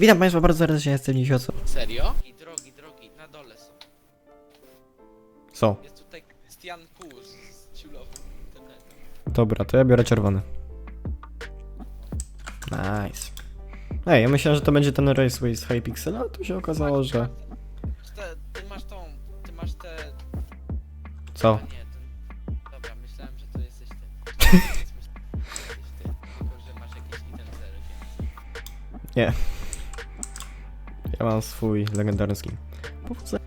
Witam Państwa bardzo serdecznie, jestem Nisioco. Serio? I drogi, drogi, na dole są. Co? Jest tutaj Christian Kus z ciulowym internetem. Dobra, to ja biorę czerwony. Nice. Ej, ja myślałem, że to będzie ten Raceway z Hypixel, ale tu się okazało, że... Te, ty masz tą, ty masz te... Co? A nie, ten... Dobra, myślałem, że to jesteś ty. Myślałem, że jesteś ty. Tylko, że masz jakiś item zero, więc... Nie. Ja mam swój legendarny skin. Powodzenia.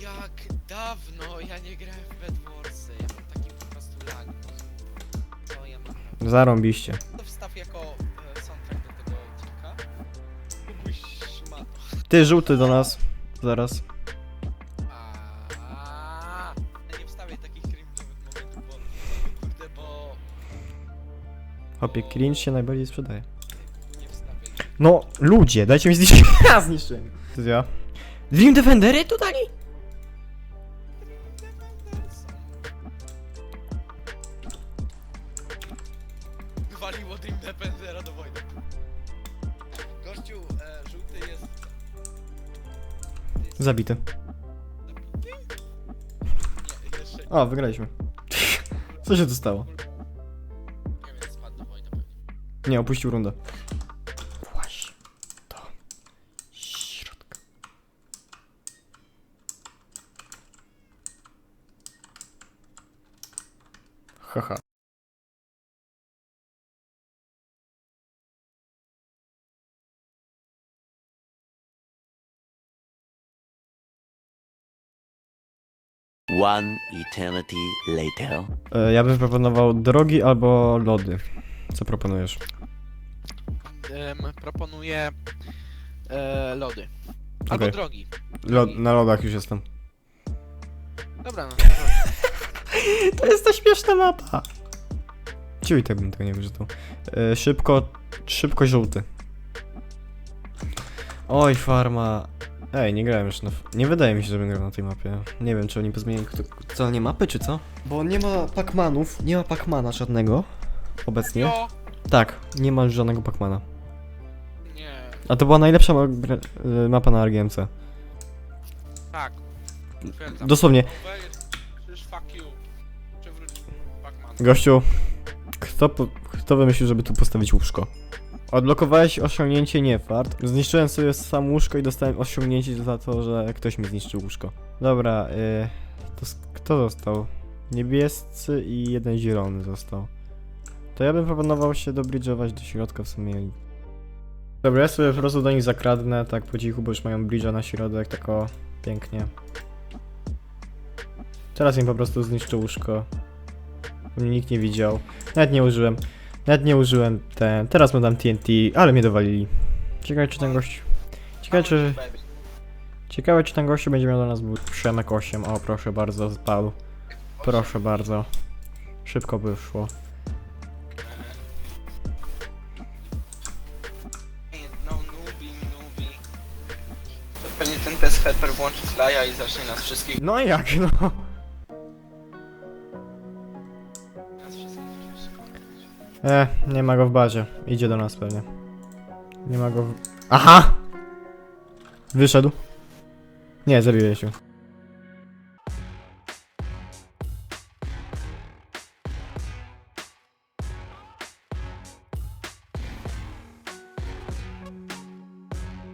Jak dawno ja nie grałem w Bedwarsy. Ja mam taki po prostu lag. Co ja mam? Zarąbiście. To wstaw jako e, soundtrack do tego odcinka. Kubuś szmato. Ty, żółty do nas. Zaraz. Aaaa. Nie wstawiaj takich cringe'owych momentów, bo kurde, bo Hopie, cringe się najbardziej sprzedaje. No, ludzie, dajcie mi zniszczyć. Ja zniszczyłem. To ja. Dream Defendery tu dali? Waliło Dream Defendera do wojny. Gościu, e, żółty jest... jest Zabity. Nie, jeszcze O, wygraliśmy. Co się tu stało? nie wiem, spadł do wojny pewnie. Nie, opuścił rundę. Haha. One eternity later. E, Ja bym proponował drogi albo lody. Co proponujesz? proponuję e, lody. Albo Okej. drogi. Lod, na lodach już jestem. Dobra, no. To jest ta śmieszna mapa. Ciuj, tak bym tego nie wyrzucał. E, szybko, szybko żółty. Oj, farma. Ej, nie grałem już na... Nie wydaje mi się, żebym grał na tej mapie. Nie wiem, czy oni co, nie mapy, czy co? Bo nie ma Pacmanów, nie ma Pacmana żadnego. Obecnie. Jo! Tak, nie ma żadnego Pacmana. Nie, A to była najlepsza ma gra- y, mapa na RGMC. tak. Potwierdzam. Dosłownie. Gościu, kto, kto wymyślił, żeby tu postawić łóżko? Odblokowałeś osiągnięcie nie fart. Zniszczyłem sobie sam łóżko i dostałem osiągnięcie za to, że ktoś mi zniszczył łóżko. Dobra, y, to kto został? Niebiescy i jeden zielony został. To ja bym proponował się dobridżować do środka w sumie. Dobra, ja sobie po prostu do nich zakradnę, tak po cichu, bo już mają bridge'a na środek, tak o, pięknie. Teraz im po prostu zniszczę łóżko. Mnie nikt nie widział. Nawet nie użyłem. Nawet nie użyłem ten. Teraz mu dam TNT, ale mnie dowalili. Ciekawe czy ten gość. Ciekawe czy. Ciekawe czy ten gościu będzie miał do nas but. Przemek 8. O proszę bardzo, spadł. Proszę bardzo. Szybko wyszło. No pewnie ten test helper włączy flya i zacznie nas wszystkich... No i jak no? E, nie ma go w bazie. Idzie do nas pewnie. Nie ma go w... Aha! Wyszedł. Nie, zabiję się.